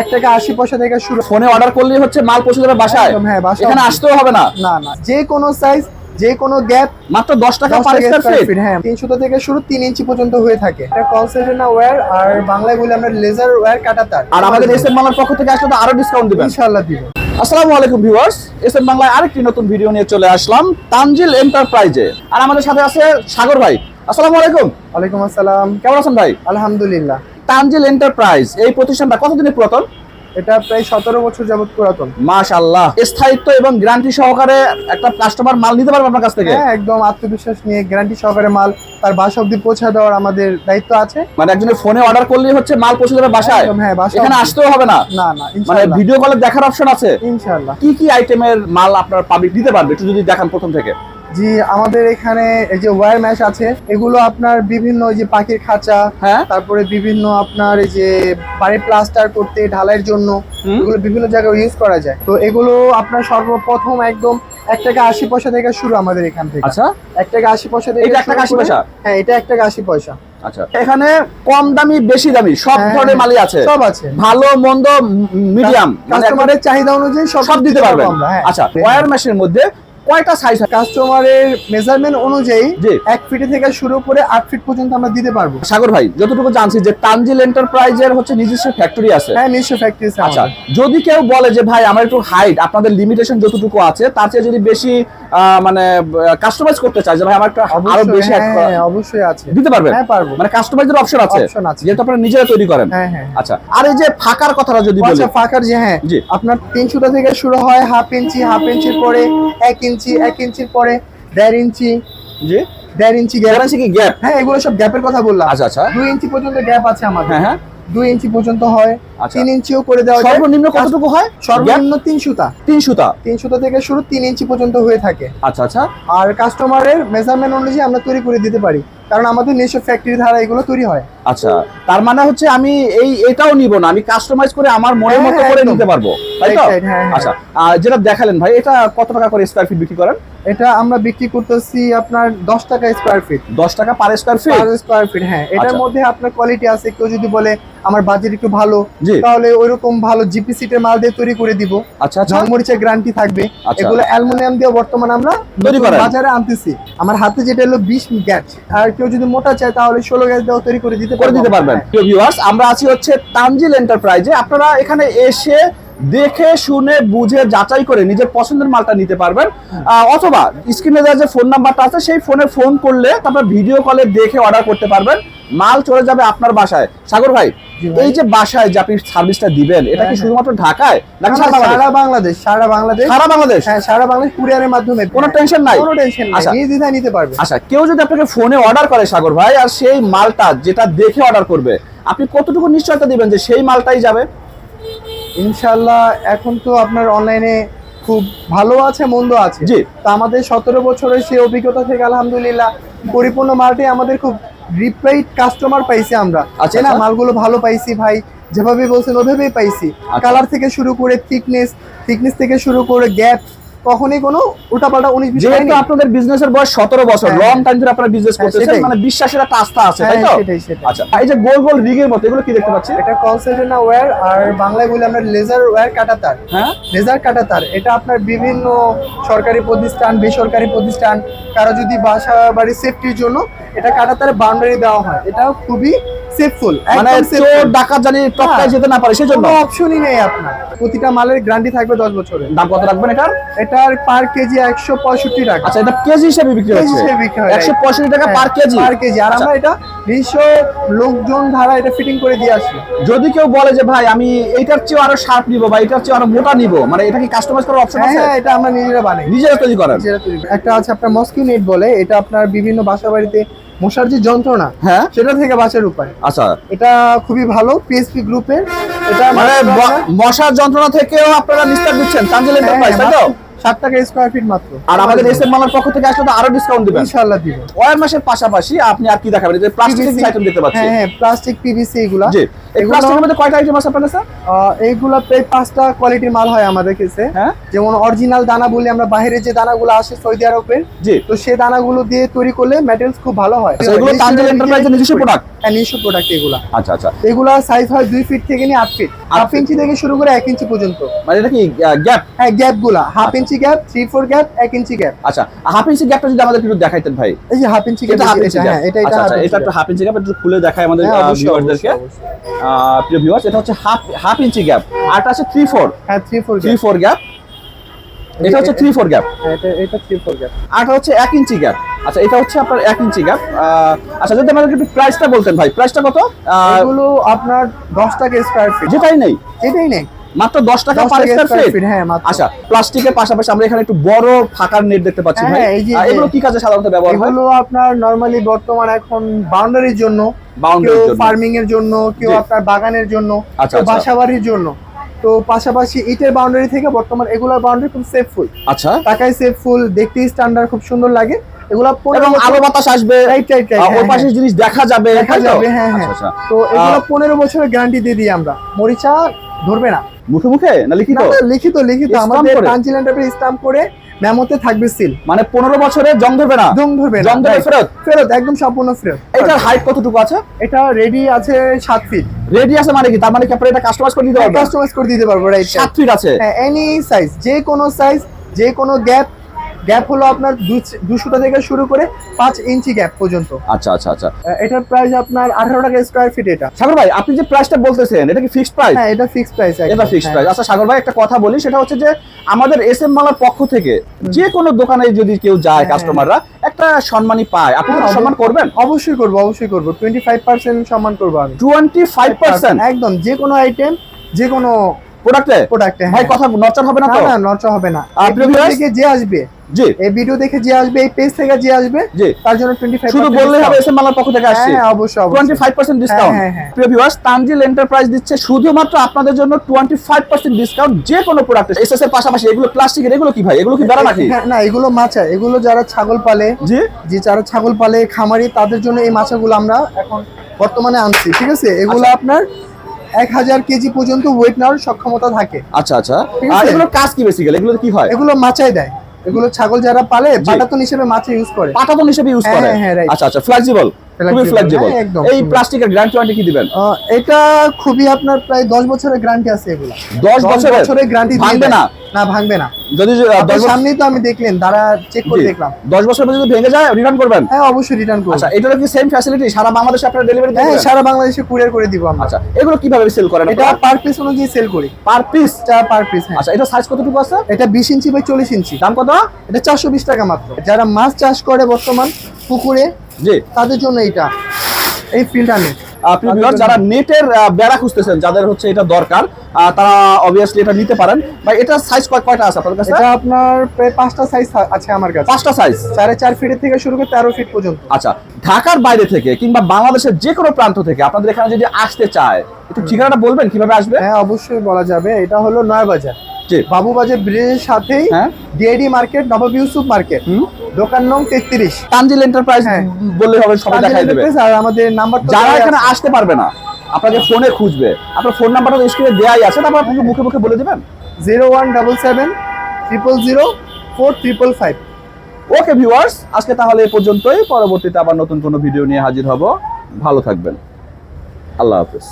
এক টাকা আশি পয়সা থেকে শুরু ফোনে অর্ডার করলেই হচ্ছে মাল পৌঁছে যাবে বাসায়? হ্যাঁ, বাসায় এখানে আসতেও হবে না? না না যে কোনো সাইজ যে কোনো গ্যাপ মাত্র দশ টাকা দশ পার স্কয়ার ফিট হ্যাঁ তিনশো থেকে শুরু তিন ইঞ্চি পর্যন্ত হয়ে থাকে। এটা ওয়্যার আর বাংলায় বলি আমরা লেজার ওয়্যার কাটা তার আর আমাদের এস এম বাংলার পক্ষ থেকে আসলে তো আরও ডিসকাউন্ট দিবেন। ইনশাআল্লাহ দিব। আসসালামু আলাইকুম ভিউয়ার্স এস এম বাংলায় আরেকটি নতুন ভিডিও নিয়ে চলে আসলাম তানজিল এন্টারপ্রাইজে আর আমাদের সাথে আছে সাগর ভাই। আসসালামু আলাইকুম। ওয়ালাইকুম আসসালাম। কেমন আছেন ভাই? আলহামদুলিল্লাহ। তানজিল এন্টারপ্রাইজ এই প্রতিষ্ঠানটা কতদিনের পুরাতন? এটা প্রায় সতেরো বছর যাবত পুরাতন। মাশাআল্লাহ। স্থায়িত্ব এবং গ্যারান্টি সহকারে একটা কাস্টমার মাল নিতে পারবে আপনার কাছ থেকে? হ্যাঁ একদম আত্মবিশ্বাস নিয়ে গ্যারান্টি সহকারে মাল তার বাসা অব্দি পৌঁছে দেওয়ার আমাদের দায়িত্ব আছে। মানে একজনের ফোনে অর্ডার করলেই হচ্ছে মাল পৌঁছে যাবে বাসায়? হ্যাঁ, এখানে আসতেও হবে না? না না মানে ভিডিও কলে দেখার অপশন আছে? ইনশাআল্লাহ। কি কি আইটেমের মাল আপনার পাবলিক দিতে পারবে? একটু যদি দেখান প্রথম থেকে। জি আমাদের এখানে এই যে ওয়ার ম্যাশ আছে এগুলো আপনার বিভিন্ন ওই যে পাখির খাঁচা হ্যাঁ। তারপরে বিভিন্ন আপনার এই যে বাড়ি প্লাস্টার করতে ঢালাইয়ের জন্য এগুলো বিভিন্ন জায়গায় ইউজ করা যায়। তো এগুলো আপনার সর্বপ্রথম একদম এক টাকা আশি পয়সা থেকে শুরু আমাদের এখান থেকে। আচ্ছা। এক টাকা আশি পয়সা থেকে এক টাকা 80 পয়সা? হ্যাঁ এটা এক টাকা আশি পয়সা। আচ্ছা। এখানে কম দামি বেশি দামি সব হ্যাঁ, ধরনের মালই আছে? সব আছে। ভালো মন্দ মিডিয়াম? কাস্টমারের চাহিদা অনুযায়ী সব দিতে পারবেন। হ্যাঁ। আচ্ছা ওয়্যার মেশিনের মধ্যে কয়টা সাইজ কাস্টমারের মেজারমেন্ট অনুযায়ী জি। এক ফিট থেকে শুরু করে আট ফিট পর্যন্ত আমরা দিতে পারব। সাগর ভাই যতটুকু জানছি যে তানজিল এন্টারপ্রাইজের হচ্ছে নিজস্ব ফ্যাক্টরি আছে। হ্যাঁ নিশ্চয় ফ্যাক্টরি আচ্ছা যদি কেউ বলে যে ভাই আমার একটু হাইট আপনাদের লিমিটেশন যতটুকু আছে তার চেয়ে যদি বেশি মানে কাস্টমাইজ করতে চায় যে ভাই আমার একটা আরও বেশি add হ্যাঁ অবশ্যই আছে। দিতে পারবেন? হ্যাঁ পারব। মানে কাস্টমাইজের অপশন আছে Option আছে। যেহেতু আপনারা নিজেরা তৈরি করেন। হ্যাঁ হ্যাঁ আচ্ছা আর এই যে ফাঁকার কথাটা যদি বলি। আচ্ছা ফাঁকার যে হ্যাঁ। আপনার তিনশোটা থেকে শুরু হয় হাফ ইঞ্চি হাফ ইঞ্চির পরে এক ইঞ্চি এক ইঞ্চির পরে দেড় ইঞ্চি। জি। দেড় ইঞ্চি গ্যাপ গ্যারান্টি কি গ্যাপ হ্যাঁ এগুলো সব গ্যাপের কথা বললাম। আচ্ছা আচ্ছা। দুই ইঞ্চি পর্যন্ত গ্যাপ আছে আমাদের। হ্যাঁ হ্যাঁ। দুই ইঞ্চি পর্যন্ত হয়। আচ্ছা। তিন ইঞ্চিও করে দেওয়া যায়। সর্বনিম্ন কতটুকু হয়? সর্বনিম্ন তিন সুতা। তিন সুতা। তিন সুতা থেকে শুরু তিন ইঞ্চি পর্যন্ত হয়ে থাকে। আচ্ছা আচ্ছা। আর কাস্টমারের মেজারমেন্ট অনুযায়ী আমরা তৈরি করে দিতে পারি। কারণ আমাদের নিজস্ব ফ্যাক্টরি ধারা এগুলো তৈরি হয়। আচ্ছা। তার মানে হচ্ছে আমি এই এটাও নিব না। আমি কাস্টমাইজ করে আমার মনের হ্যাঁ, মতো হ্যাঁ, করে নিতে পারব। তাই তো? হ্যাঁ, হ্যাঁ। আচ্ছা যেটা দেখালেন ভাই এটা কত টাকা করে স্কয়ার ফিট বিক্রি করেন? এটা আমরা বিক্রি করতেছি আপনার দশ টাকা স্কোয়ার ফিট দশ টাকা per square feet per square feet হ্যাঁ। এটার আচ্ছা। মধ্যে আপনার কোয়ালিটি আছে কেউ যদি বলে আমার বাজেট একটু ভালো তাহলে ওইরকম ভালো জিপি সিটের মাল দিয়ে তৈরি করে দিব। আচ্ছা আচ্ছা। ঝলমরিচের গ্যারান্টি থাকবে। এগুলো অ্যালুমিনিয়াম দিয়ে বর্তমানে আমরা তৈরি বাজারে আনতেছি। আমার হাতে যেটা হলো বিশ গ্যাস আর কেউ যদি মোটা চায় তাহলে ষোলো গ্যাস দিয়েও তৈরি করে দিতে করে দিতে পারবেন। প্রিয় ভিউয়ার্স আমরা আছি হচ্ছে তানজিল এন্টারপ্রাইজে আপনারা এখানে এসে দেখে শুনে বুঝে যাচাই করে নিজের পছন্দের মালটা নিতে পারবেন। অথবা স্ক্রিনে দেওয়া যে ফোন নাম্বারটা আছে সেই ফোনে ফোন করলে তারপর ভিডিও কলে দেখে অর্ডার করতে পারবেন। মাল চলে যাবে আপনার বাসায়। সাগর ভাই এই যে বাসায় যে আপনি সার্ভিসটা দিবেন এটা কি হ্যাঁ, শুধুমাত্র ঢাকায় নাকি সারা বাংলাদেশ? সারা বাংলাদেশ সারা বাংলাদেশ। হ্যাঁ সারা বাংলাদেশ কুরিয়ারের মাধ্যমে কোনো টেনশন নাই। কোনো টেনশন নাই। আচ্ছা। নির্দ্বিধায় নিতে পারবে আচ্ছা কেউ যদি আপনাকে ফোনে অর্ডার করে সাগর ভাই আর সেই মালটা যেটা দেখে অর্ডার করবে আপনি কতটুকু নিশ্চয়তা দিবেন যে সেই মালটাই যাবে? ইনশাল্লাহ এখন তো আপনার অনলাইনে খুব ভালো আছে মন্দ আছে জি। তা আমাদের সতেরো বছরের সেই অভিজ্ঞতা থেকে আলহামদুলিল্লাহ পরিপূর্ণ মার্টে আমাদের খুব রিপ্লাইড কাস্টমার পাইছি আমরা আছে না আচ্ছা। মালগুলো ভালো পাইছি ভাই যেভাবে বলছেন ওভাবেই পাইছি আচ্ছা। কালার থেকে শুরু করে থিকনেস থিকনেস থেকে শুরু করে গ্যাপ কখনই কোনো উল্টাপাল্টা উনিশ বিশ যেহেতু। আপনাদের বিজনেসের বয়স সতেরো বছর লং হ্যাঁ। টাইম ধরে আপনারা বিজনেস হ্যাঁ, করতেছেন মানে বিশ্বাসের একটা আস্থা আছে তাই হ্যাঁ, তো। আচ্ছা এই যে গোল গোল রিগের মতো এগুলো কি দেখতে পাচ্ছি এটা কনসেন্ট্রেনা ওয়্যার আর বাংলায় বলি আমরা লেজার ওয়্যার কাটা তার হ্যাঁ লেজার কাটা তার এটা আপনার বিভিন্ন সরকারি প্রতিষ্ঠান বেসরকারি প্রতিষ্ঠান কারও যদি বাসা বাড়ি সেফটির জন্য এটা কাটা তার বাউন্ডারি দেওয়া হয় এটা খুবই সেফফুল মানে চোর ডাকাত জানি টপকায় হ্যাঁ। যেতে না পারে সেই জন্য। কোনো অপশনই নেই আপনার। প্রতিটা মালের গ্যারান্টি থাকবে দশ বছরের। দাম কত রাখবেন এটার? এটার পার কেজি একশো পঁয়ষট্টি টাকা। আচ্ছা এটা কেজি হিসেবে বিক্রি কেজি হচ্ছে? হিসেবে বিক্রি হয়, একশো পঁয়ষট্টি টাকা পার কেজি পার কেজি আর আচ্ছা, আমরা এটা নিজস্ব লোকজন ধারা এটা ফিটিং করে দিয়ে আসি। যদি কেউ বলে যে ভাই আমি এইটার চেয়ে আরও শার্প নিবো বা এটার চেয়ে আরও মোটা নিবো মানে এটা কি কাস্টমাইজ করার অপশন হ্যাঁ আছে? হ্যাঁ এটা আমরা নিজেরা বানাই। নিজেরা তৈরি করেন। একটা আছে আপনার মস্কিউ নেট বলে এটা আপনার বিভিন্ন বাসা বাড়িতে মশার যে যন্ত্রণা হ্যাঁ? সেটা থেকে বাঁচার উপায়। আচ্ছা। এটা খুবই ভালো পিএসপি গ্রুপের এটা মানে মশার যন্ত্রণা থেকেও আপনারা নিস্তার দিচ্ছেন তাঞ্জলি হ্যাঁ, এন্টারপ্রাইজ তাই তো? ষাট টাকা স্কোয়ার ফিট মাত্র। আর আমাদের এস এম মালার পক্ষ থেকে আসলে আরও ডিসকাউন্ট দিবেন। ইনশাআল্লাহ দিব। ওয়ার মাসের পাশাপাশি আপনি আর কি দেখাবেন? যে প্লাস্টিক আইটেম দেখতে পাচ্ছি। হ্যাঁ হ্যাঁ প্লাস্টিক পিভিসি এগুলা। জি। প্লাস্টিকের মধ্যে কয়টা আইটেম আছে কাছে আহ, এইগুলা প্রায় পাঁচটা কোয়ালিটির মাল হয় আমাদের কাছে। হ্যাঁ? যেমন অরিজিনাল দানা বলি আমরা বাইরে যে দানাগুলো আসে সৌদি আরবের জি। তো সেই দানাগুলো দিয়ে তৈরি করলে ম্যাটেরিয়ালস খুব ভালো হয়। আচ্ছা, এগুলো তানজিল এন্টারপ্রাইজের নিজস্ব প্রোডাক্ট হ্যাঁ নিজস্ব প্রোডাক্ট এগুলা। আচ্ছা আচ্ছা। এগুলা সাইজ হয় দুই ফিট থেকে নিয়ে আট ফিট হাফ ইঞ্চি থেকে শুরু করে এক ইঞ্চি পর্যন্ত। মানে এটা কি গ্যাপ হ্যাঁ গ্যাপগুলা। Half. Inch gap three four gap এক ইঞ্চি গ্যাপ আচ্ছা হাফ ইঞ্চি গ্যাপটা যদি আমাদের একটু দেখাইতেন ভাই। এই যে হাফ ইঞ্চি গ্যাপ হ্যাঁ এটা এটা আচ্ছা আচ্ছা এটা একটু হাফ ইঞ্চি গ্যাপ একটু খুলে দেখায় আমাদের হ্যাঁ, ভিউয়ারদেরকে অবশ্যই। প্রিয় ভিউয়ার্স এটা হচ্ছে হাফ হাফ ইঞ্চি গ্যাপ আর এটা আছে থ্রি ফোর হ্যাঁ three four three four gap এটা হচ্ছে থ্রি ফোর গ্যাপ এটা এটা থ্রি ফোর গ্যাপ আর হচ্ছে এক ইঞ্চি গ্যাপ আচ্ছা এটা হচ্ছে আপনার এক ইঞ্চি গ্যাপ আচ্ছা যদি আমাদের একটু প্রাইসটা বলতেন ভাই প্রাইসটা কত? এগুলো আপনার দশ টাকা স্কোয়ার ফিট যেটাই নেই। এটাই নেই। মাত্র দশ টাকা পার স্কয়ার ফিট হ্যাঁ, মাত্র। আচ্ছা প্লাস্টিকের পাশাপাশি আমরা এখানে একটু বড় ফাঁকার নেট দেখতে পাচ্ছি ভাই। হ্যাঁ, এগুলো কি কাজে সাধারণত ব্যবহার হয়? এগুলো আপনার নরমালি বর্তমান এখন বাউন্ডারির জন্য কেউ। ফার্মিং এর জন্য কেউ আপনার বাগানের জন্য আচ্ছা, আচ্ছা। বাসাবাড়ির জন্য। তো পাশাপাশি ইটের বাউন্ডারি থেকে বর্তমান এগুলোর বাউন্ডারি খুব সেফফুল আচ্ছা। টাকায় সেফফুল দেখতে স্ট্যান্ডার্ড খুব সুন্দর লাগে। এগুলা এবং আলো বাতাস আসবে। রাইট রাইট ওই পাশে জিনিস দেখা যাবে দেখা যাবে হ্যাঁ হ্যাঁ। আচ্ছা, আচ্ছা। তো এগুলো পনেরো বছরের গ্যারান্টি দিয়ে দিই আমরা। মরিচা ধরবে না। মুখে মুখে? না লিখিত? লিখিত লিখিত। আমাদের? টানজিল এন্টারপ্রাইজ স্টাম্প করে মেমোতে থাকবে সিল। মানে পনেরো বছরে জং ধরবে না? জং ধরবে না জং ধরবে ফেরত? ফেরত একদম সম্পূর্ণ ফেরত। এটার হাইট কতটুকু আছে? এটা রেডি আছে সাত ফিট রেডি আছে মানে কি? তার মানে কি আপনারা এটা কাস্টমাইজ করে দিতে পারবেন? কাস্টমাইজ করে দিতে পারব রাইট সাত ফিট আছে। হ্যাঁ এনি সাইজ যে কোনো সাইজ যে কোনো গ্যাপ গ্যাপ হলো আপনার দুশোটা থেকে শুরু করে পাঁচ ইঞ্চি গ্যাপ পর্যন্ত। আচ্ছা আচ্ছা আচ্ছা। এটার প্রাইস আপনার আঠারো টাকা স্কোয়ার ফিট এটা। সাগর ভাই আপনি যে প্রাইসটা বলতেছেন এটা কি ফিক্সড প্রাইস হ্যাঁ এটা ফিক্সড প্রাইস এটা ফিক্সড প্রাইস আচ্ছা সাগর ভাই একটা কথা বলি সেটা হচ্ছে যে আমাদের এস এম মালার পক্ষ থেকে যে কোনো দোকানে যদি কেউ যায় হ্যাঁ। কাস্টমাররা একটা সম্মানই পায়। আপনি হ্যাঁ, সম্মান করবেন? অবশ্যই করব অবশ্যই করব। টোয়েন্টি ফাইভ পার্সেন্ট সম্মান করব আমি। টোয়েন্টি ফাইভ পার্সেন্ট একদম যে কোনো আইটেম যে কোনো প্রোডাক্টে? প্রোডাক্টে ভাই কথা নচার হবে না তো? না নষ্ট হবে না। থেকে যে আসবে জি। এই ভিডিও দেখে যে আসবে এই পেজ থেকে যে আসবে জি। তার জন্য টোয়েন্টি ফাইভ শুধু বললেই হবে এস এম মালার পক্ষ থেকে আসছে। হ্যাঁ অবশ্যই টোয়েন্টি অবশ্যই ফাইভ পার্সেন্ট ডিসকাউন্ট হ্যাঁ, হ্যাঁ। প্রিয় ভিউয়ার্স তানজিল এন্টারপ্রাইজ দিচ্ছে শুধুমাত্র আপনাদের জন্য টোয়েন্টি ফাইভ পার্সেন্ট ডিসকাউন্ট যে কোনো প্রোডাক্ট এস এস এর পাশাপাশি এগুলো প্লাস্টিকের এগুলো কি ভাই? এগুলো কি বেড়া নাকি? হ্যাঁ, না এগুলো মাছা এগুলো যারা ছাগল পালে জি। যে যারা ছাগল পালে খামারি তাদের জন্য এই মাছাগুলো আমরা এখন বর্তমানে আনছি ঠিক আছে? এগুলো আচ্ছা। আপনার এক হাজার কেজি পর্যন্ত ওয়েট নেওয়ার সক্ষমতা থাকে। আচ্ছা আচ্ছা। আর এগুলো কাজ কি বেসিক্যালি এগুলো কি হয়? এগুলো মাচাই দেয়। এগুলো ছাগল যারা পালে। পাটাতন হিসেবে মাছ ইউজ করে। পাটাতন হিসেবে ইউজ হ্যাঁ, করে? হ্যাঁ, হ্যাঁ আচ্ছা আচ্ছা ফ্লেক্সিবল খুবই ফ্লেক্সিবল হ্যাঁ, এই প্লাস্টিকের গ্যারান্টি ওয়ারেন্টি কি দিবেন? এটা খুবই আপনার প্রায় দশ বছরের গ্যারান্টি আছে এগুলো। দশ বছরের? বছরের গ্যারান্টি ভাঙবে না? না ভাঙবে না। যদি যে, আহ, দশ আপনার বছর সামনেই তো আমি দেখলেন তারা চেক করে দেখলাম। দশ বছর পর যদি ভেঙে যায় রিটার্ন করবেন? হ্যাঁ অবশ্যই রিটার্ন করব। আচ্ছা এটার কি সেম ফ্যাসিলিটি সারা বাংলাদেশে আপনারা ডেলিভারি হ্যাঁ সারা বাংলাদেশে কুরিয়ার করে দিব আমরা। আচ্ছা এগুলো কীভাবে সেল করেন এটা পার পিস অনুযায়ী সেল করি। পার পিস পার পিস হ্যাঁ। আচ্ছা এটা সাইজ কতটুকু আছে? এটা বিশ ইঞ্চি বাই চল্লিশ ইঞ্চি। দাম কত? এটা চারশো বিশ টাকা মাত্র। যারা মাছ চাষ করে বর্তমান পুকুরে? জি। তাদের জন্য এটা এই ফিল্টার নেট। আপনি যারা নেটের বেড়া খুঁজতেছেন যাদের হচ্ছে এটা দরকার তারা অবভিয়াসলি এটা নিতে পারেন। বা এটা সাইজ কয়টা আছে আপনার কাছে? এটা আপনার প্রায় পাঁচটা সাইজ আছে আমার কাছে। পাঁচটা সাইজ সাড়ে চার ফিটের থেকে শুরু করে তেরো ফিট পর্যন্ত। আচ্ছা ঢাকার বাইরে থেকে কিংবা বাংলাদেশের যে কোনো প্রান্ত থেকে আপনাদের এখানে যদি আসতে চায় একটু ঠিকানাটা বলবেন কীভাবে আসবে? হ্যাঁ অবশ্যই বলা যাবে। এটা হলো নয় বাজার বাবুবাজার ব্রিজের সাথেই হ্যাঁ। DID market Nawab Yusuf market দোকান নং তেত্রিশ। তানজিল এন্টারপ্রাইজ হ্যাঁ। বললে হবে সবাই দেখাই দেবে। আর আমাদের নাম্বার যারা এখানে আসতে পারবে না আপনাকে ফোনে খুঁজবে। আপনার ফোন নাম্বারটা তো স্ক্রিনে দেওয়াই আছে তারপর আপনাকে মুখে মুখে বলে দিবেন। Zero one double seven triple zero four triple five. Okay viewers আজকে তাহলে এই পর্যন্তই। পরবর্তীতে আবার নতুন কোনো ভিডিও নিয়ে হাজির হব। ভালো থাকবেন। আল্লাহ হাফেজ।